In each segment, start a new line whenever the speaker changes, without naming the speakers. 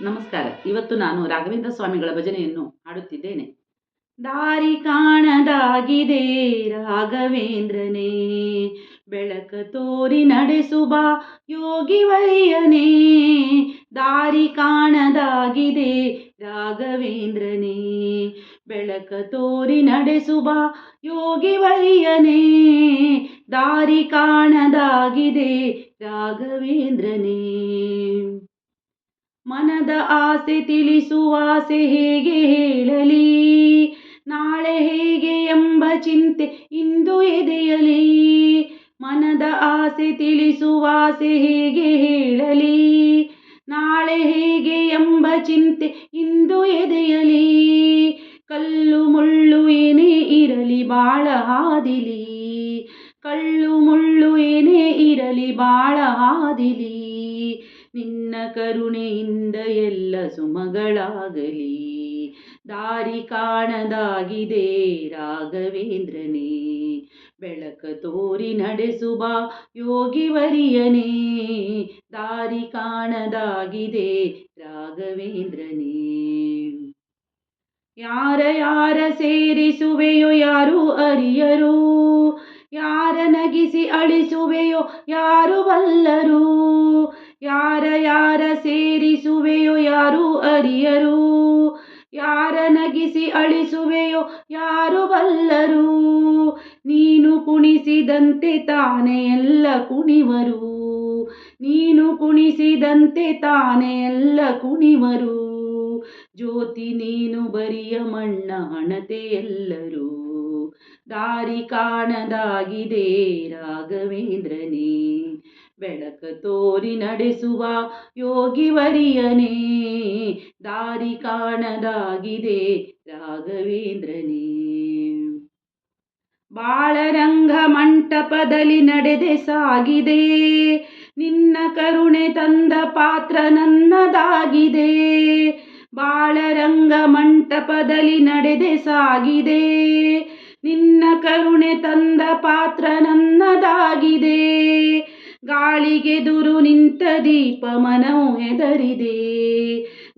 ನಮಸ್ಕಾರ. ಇವತ್ತು ನಾನು ರಾಘವೇಂದ್ರ ಸ್ವಾಮಿಗಳ ಭಜನೆಯನ್ನು ಹಾಡುತ್ತಿದ್ದೇನೆ. ದಾರಿ ಕಾಣದಾಗಿದೆ ರಾಘವೇಂದ್ರನೇ. ಬೆಳಕ ತೋರಿ ನಡೆಸುವ ಯೋಗಿ ವರಿಯನೇ ದಾರಿ ಕಾಣದಾಗಿದೆ ರಾಘವೇಂದ್ರನೇ. ಬೆಳಕ ತೋರಿ ನಡೆಸುವ ಯೋಗಿ ವರಿಯನೇ ದಾರಿ ಕಾಣದಾಗಿದೆ ರಾಘವೇಂದ್ರನೇ. ಮನದ ಆಸೆ ತಿಳಿಸುವಾಸೆ ಹೇಗೆ ಹೇಳಲಿ? ನಾಳೆ ಹೇಗೆ ಎಂಬ ಚಿಂತೆ ಇಂದು ಎದೆಯಲಿ? ಮನದ ಆಸೆ ತಿಳಿಸುವಾಸೆ ಹೇಗೆ ಹೇಳಲಿ? ನಾಳೆ ಹೇಗೆ ಎಂಬ ಚಿಂತೆ ಇಂದು ಎದೆಯಲಿ? ಕಲ್ಲು ಮುಳ್ಳು ಏನೇ ಇರಲಿ ಬಾಳ ಹಾದಿಲಿ. ಕಳ್ಳು ಮುಳ್ಳು ಏನೇ ಇರಲಿ ಬಾಳ ಹಾದಿಲಿ ನಿನ್ನ ಕರುಣೆಯಿಂದ ಎಲ್ಲ ಸುಮಗಳಾಗಲಿ. ದಾರಿ ಕಾಣದಾಗಿದೆ ರಾಘವೇಂದ್ರನೇ. ಬೆಳಕ ತೋರಿ ನಡೆಸುವ ಯೋಗಿ ವರಿಯನೇ ದಾರಿ ಕಾಣದಾಗಿದೆ ರಾಘವೇಂದ್ರನೇ. ಯಾರ ಯಾರ ಸೇರಿಸುವೆಯೋ ಯಾರು ಅರಿಯರು. ಯಾರ ನಗಿಸಿ ಅಳಿಸುವೆಯೋ ಯಾರು ಬಲ್ಲರು ಯಾರ ಯಾರ ಸೇರಿಸುವೆಯೋ ಯಾರು ಅರಿಯರು? ಯಾರ ನಗಿಸಿ ಅಳಿಸುವೆಯೋ ಯಾರು ಬಲ್ಲರು ನೀನು ಕುಣಿಸಿದಂತೆ ತಾನೆ ಎಲ್ಲ ಕುಣಿವರು. ನೀನು ಕುಣಿಸಿದಂತೆ ತಾನೆ ಎಲ್ಲ ಕುಣಿವರು. ಜ್ಯೋತಿ, ನೀನು ಬರಿಯ ಮಣ್ಣ, ಹಣತೆ ಎಲ್ಲರೂ. ದಾರಿ ಕಾಣದಾಗಿದೆ ರಾಘವೇಂದ್ರನೇ. ಬೆಳಕ ತೋರಿ ನಡೆಸುವ ಯೋಗಿ ವರಿಯನೇ ದಾರಿ ಕಾಣದಾಗಿದೆ ರಾಘವೇಂದ್ರನೇ. ಬಾಳರಂಗ ಮಂಟಪದಲ್ಲಿ ನಡೆದೆ ಸಾಗಿದೆ. ನಿನ್ನ ಕರುಣೆ ತಂದ ಪಾತ್ರ ನನ್ನದಾಗಿದೆ. ಬಾಳರಂಗ ಮಂಟಪದಲ್ಲಿ ನಡೆದೆ ಸಾಗಿದೆ. ನಿನ್ನ ಕರುಣೆ ತಂದ ಪಾತ್ರ ನನ್ನದಾಗಿದೆ. ಗಾಳಿಗೆದುರು ನಿಂತ ದೀಪ ಮನವು ಹೆದರಿದೆ.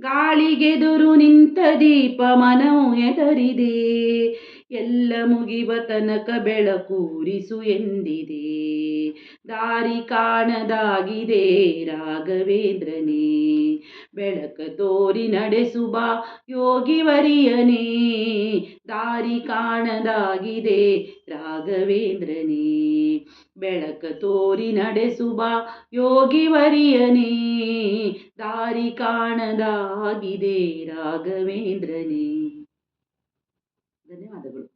ಗಾಳಿಗೆದುರು ನಿಂತ ದೀಪ ಮನವು ಹೆದರಿದೆ. ಎಲ್ಲ ಮುಗಿವ ತನಕ ಬೆಳಕೂರಿಸು ಎಂದಿದೆ. ದಾರಿ ಕಾಣದಾಗಿದೆ ರಾಘವೇಂದ್ರನೇ. ಬೆಳಕ ತೋರಿ ನಡೆಸುವ ಯೋಗಿ ವರಿಯನೇ. ದಾರಿ ಕಾಣದಾಗಿದೆ. ರಾಘವೇಂದ್ರನೇ ಬೆಳಕ ತೋರಿ ನಡೆಸುವ ಯೋಗಿ ವರಿಯನೇ ದಾರಿ ಕಾಣದಾಗಿದೆ ರಾಘವೇಂದ್ರನೇ. ಧನ್ಯವಾದಗಳು.